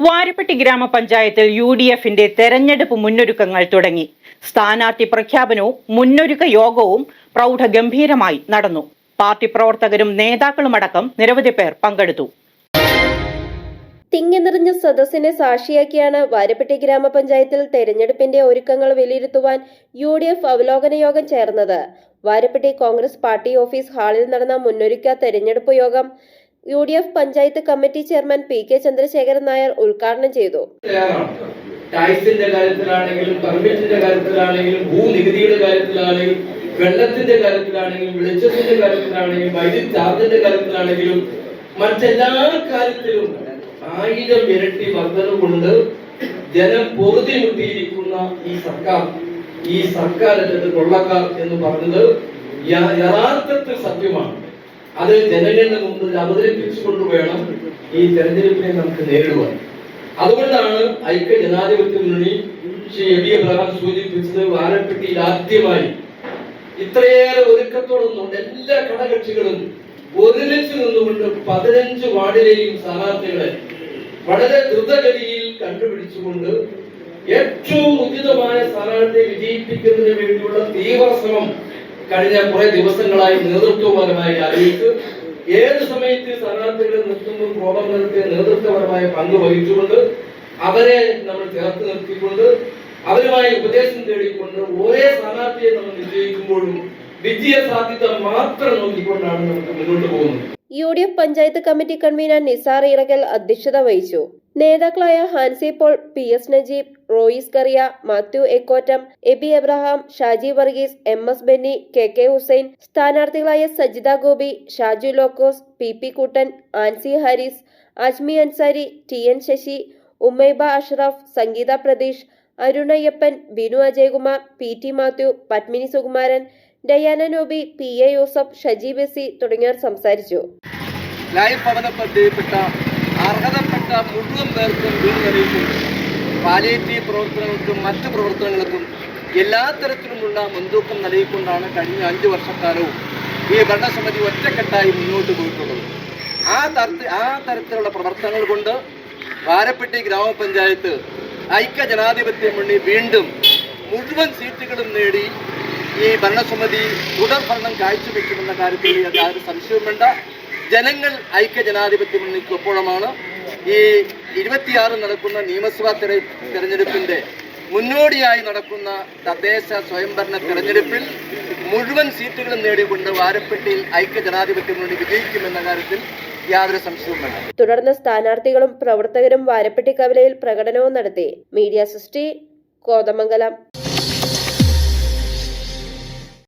വാരപ്പെട്ടി ഗ്രാമപഞ്ചായത്തിൽ U D എഫിന്റെ തെരഞ്ഞെടുപ്പ് മുന്നൊരുക്കങ്ങൾ തുടങ്ങി. സ്ഥാനാർത്ഥി പ്രഖ്യാപനവും മുന്നൊരുക്ക യോഗവും പ്രൗഢഗംഭീരമായി നടന്നു. പാർട്ടി പ്രവർത്തകരും നേതാക്കളുമടക്കം നിരവധി പേർ പങ്കെടുത്തു. തിങ്ങി നിറഞ്ഞ സദസ്സിനെ സാക്ഷിയാക്കിയാണ് വാരപ്പെട്ടി ഗ്രാമപഞ്ചായത്തിൽ തെരഞ്ഞെടുപ്പിന്റെ ഒരുക്കങ്ങൾ വിലയിരുത്തുവാൻ യു ഡി എഫ് അവലോകന യോഗം ചേർന്നത്. വാരപ്പെട്ടി കോൺഗ്രസ് പാർട്ടി ഓഫീസ് ഹാളിൽ നടന്ന മുന്നൊരുക്ക തെരഞ്ഞെടുപ്പ് യോഗം U D F panchayat committee chairman P K Chandrasekharan Nair ഉദ്ഘാടനം ചെയ്തു. ടാക്സിന്റെ കാര്യത്തിലാണെങ്കിലും പെർമിറ്റിന്റെ കാര്യത്തിലാണെങ്കിലും ഭൂനികുതിയുടെ കാര്യത്തിലാണെങ്കിലും വെള്ളത്തിന്റെ കാര്യത്തിലാണെങ്കിലും വെളിച്ചത്തിന്റെ കാര്യത്തിലാണെങ്കിലും വൈദ്യുതി ചാർജിന്റെ കാര്യത്തിലാണെങ്കിലും മറ്റെല്ലാ കാര്യത്തിലും ആയിരം ഇരട്ടി വർധന കൊണ്ട് ജനം പൊറുതി മുട്ടിയിരിക്കുന്ന ഈ സർക്കാർ ഈ സർക്കാർ കൊള്ളക്കാർ എന്ന് പറഞ്ഞത് യഥാർത്ഥത്തിൽ സത്യമാണ്. അത് ജനങ്ങളുടെ മുമ്പിൽ അവതരിപ്പിച്ചുകൊണ്ട് വേണം ഈ തെരഞ്ഞെടുപ്പിനെ നമുക്ക് നേരിടുവാൻ. അതുകൊണ്ടാണ് ഐക്യ ജനാധിപത്യ മുന്നണി ശ്രീ എ ബി എബ്രഹാം സൂചിപ്പിച്ചത് വാരപ്പെട്ടിയിൽ ആദ്യമായി ഇത്രയേറെ ഒരുക്കത്തോടൊന്നുകൊണ്ട് എല്ലാ ഘടകക്ഷികളും ഒരുമിച്ച് നിന്നുകൊണ്ട് പതിനഞ്ച് വാർഡിലെയും സ്ഥാനാർത്ഥികളെ വളരെ ദ്രുതഗതിയിൽ കണ്ടുപിടിച്ചുകൊണ്ട് ഏറ്റവും ഉചിതമായ സ്ഥാനാർത്ഥിയെ വിജയിപ്പിക്കുന്നതിന് വേണ്ടിയുള്ള തീവ്ര ശ്രമം കഴിഞ്ഞ കുറെ ദിവസങ്ങളായി നേതൃത്വപരമായി അറിയിച്ച് ഏത് സമയത്ത് സ്ഥാനാർത്ഥികളെ നിർത്തുമ്പോൾ പ്രോഗ്രാം നടത്തിയ നേതൃത്വപരമായ പങ്ക് വഹിച്ചുകൊണ്ട് അവരെ നമ്മൾ ചേർത്ത് നിർത്തിക്കൊണ്ട് അവരുമായി ഉപദേശം തേടിക്കൊണ്ട് ഒരേ സ്ഥാനാർത്ഥിയെ നമ്മൾ നിശ്ചയിക്കുമ്പോഴും വിജയ സാധ്യത മാത്രം നോക്കിക്കൊണ്ടാണ് നമുക്ക് മുന്നോട്ട് പോകുന്നത്. U D F panchayat committee convener Nisar Irakkal അധ്യക്ഷത വഹിച്ചു. നേതാക്കളായ Hansi Paul P S Najeeb Royis Kariya Mathew Ekkottam Abi Abraham Shaji Varghese M S Benny K K Hussain സ്ഥാനാർത്ഥികളായ Sajitha Gopi Shaju Lukose P P Kuttan Ancy Haris Ajmi Ansari T N Sasi Ummaiba Ashraf Sangeetha Pratheesh Arunayyappan Binu Ajayakumar P T Mathew Padmini Sukumaran Diana Nobi P A Yusuf Shaji Besi തുടങ്ങിയവർ സംസാരിച്ചു. Life മുഴുവൻ പ്രവർത്തനങ്ങൾക്കും മറ്റു പ്രവർത്തനങ്ങൾക്കും എല്ലാ തരത്തിലുമുള്ള മുൻതൂക്കം നൽകിക്കൊണ്ടാണ് കഴിഞ്ഞ അഞ്ച് വർഷക്കാലവും ഈ ഭരണസമിതി ഒറ്റക്കെട്ടായി മുന്നോട്ട് പോയിട്ടുള്ളത്. ആ തരത്തിൽ ആ തരത്തിലുള്ള പ്രവർത്തനങ്ങൾ കൊണ്ട് വാരപ്പെട്ടി ഗ്രാമപഞ്ചായത്ത് ഐക്യ ജനാധിപത്യ മുന്നണി വീണ്ടും മുഴുവൻ സീറ്റുകളും നേടി ഈ ഭരണസമിതി തുടർ ഭരണം കാഴ്ചവെക്കുമെന്ന കാര്യത്തിൽ യാതൊരു സംശയവും വേണ്ട. ജനങ്ങൾ ഐക്യ ജനാധിപത്യ മുന്നിൽക്കൊപ്പോഴമാണ് ഈ ഇരുപത്തിയാറ് നടക്കുന്ന നിയമസഭാ തെര മുന്നോടിയായി നടക്കുന്ന തദ്ദേശ സ്വയംഭരണ തെരഞ്ഞെടുപ്പിൽ മുഴുവൻ സീറ്റുകളും നേടിക്കൊണ്ട് വാരപ്പെട്ടിയിൽ ഐക്യ ജനാധിപത്യ മുന്നണി വിജയിക്കുമെന്ന കാര്യത്തിൽ തുടർന്ന് സ്ഥാനാർത്ഥികളും പ്രവർത്തകരും വാരപ്പെട്ടി കവലയിൽ പ്രകടനവും നടത്തി. മീഡിയ സൃഷ്ടി കോതമംഗലം.